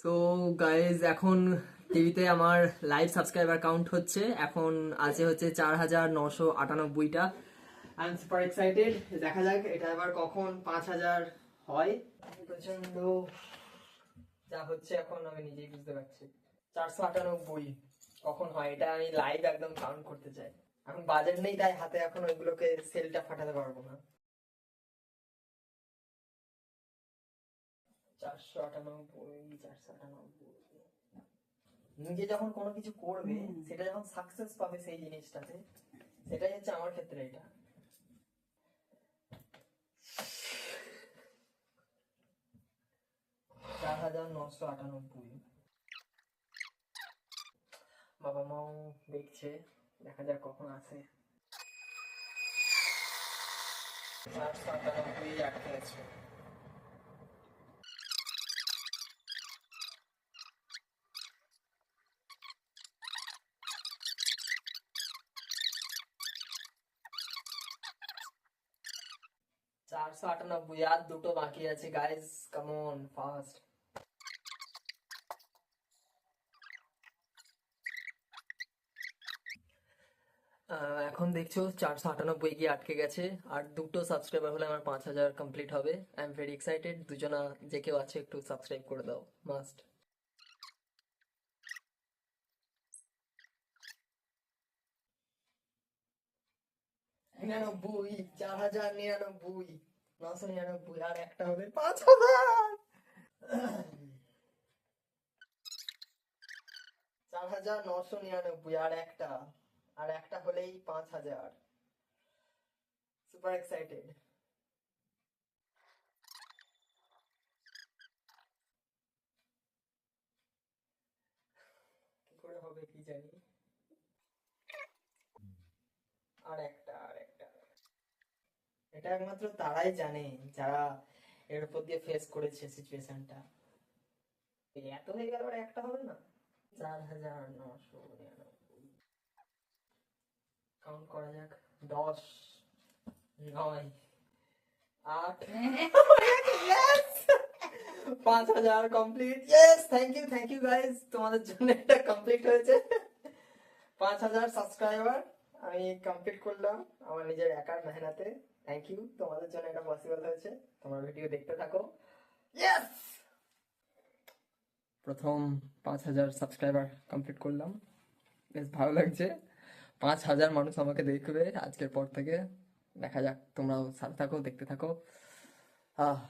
So guys এখন টিভিতে আমার লাইভ সাবস্ক্রাইবার কাউন্ট হচ্ছে। এখন আছে হচ্ছে চার হাজার নশো আটানব্বইটা। আই এম সুপার এক্সাইটেড দেখা যাক, এটা এবার কখন পাঁচ হাজার হয়। প্রচণ্ড যা হচ্ছে এখন আমি নিজেই বুঝতে পারছি। চারশো আটানব্বই কখন হয়, এটা আমি লাইভ একদম কাউন্ট করতে চাই। এখন বাজেট নেই, তাই হাতে এখন ওইগুলোকে সেলটা ফাটাতে পারব না। চারশো আটানব্বই চারশো আটানব্বই নিজে যখন কোনো কিছু করবে সেটা যখন সাকসেস পাবে সেই জিনিসটাতে সেটাই হচ্ছে আমার ক্ষেত্রে এটা। চার হাজার নশো আটানব্বই। বাবা মাও দেখছে দেখা যাক কখন আসে। চারশো আটানব্বই আটকে আছে। চারশো আটানব্বই আর দুটো বাকি আছে গাইজ কামন ফাস্ট এখন দেখছ চারশো আটানব্বই গিয়ে আটকে গেছে, আর দুটো সাবস্ক্রাইবার হলে আমার পাঁচ হাজার কমপ্লিট হবে। আই এম ভেরি এক্সাইটেড দুজনা যে কেউ আছে একটু সাবস্ক্রাইব করে দাও। মাস্ট নিরানব্বই, চার হাজার নিরানব্বই নশো নিরানব্বই, আর একটা হবে পাঁচ হাজার। চার হাজার নশো নিরানব্বই, আর একটা আর একটা হলেই পাঁচ হাজার। সুপার এক্সাইটেড কি করে হবে কি জানি? আর একটা। এটা একমাত্র তারাই জানে যারা এর উপর দিয়ে ফেস করেছে সিচুয়েশনটা এত হয়ে গেল একটা হবে না? চার হাজার নশো কাউন্ট করা যাক। দশ, নয়, আট। পাঁচ হাজার complete yes thank you thank you guys তোমাদের জন্য এটা কমপ্লিট হয়েছে। পাঁচ হাজার সাবস্ক্রাইবার আমি কমপ্লিট করলাম আমার নিজের একার মেহনতে থ্যাংক ইউ তোমাদের জন্য এটা পসিবল হয়েছে। তোমার ভিডিও দেখতে থাকো। ইয়েস প্রথম পাঁচ হাজার সাবস্ক্রাইবার কমপ্লিট করলাম। বেশ ভালো লাগছে। পাঁচ হাজার মানুষ আমাকে দেখবে আজকের পর থেকে। দেখা যাক, তোমরাও সাথে থাকো, দেখতে থাকো। আহ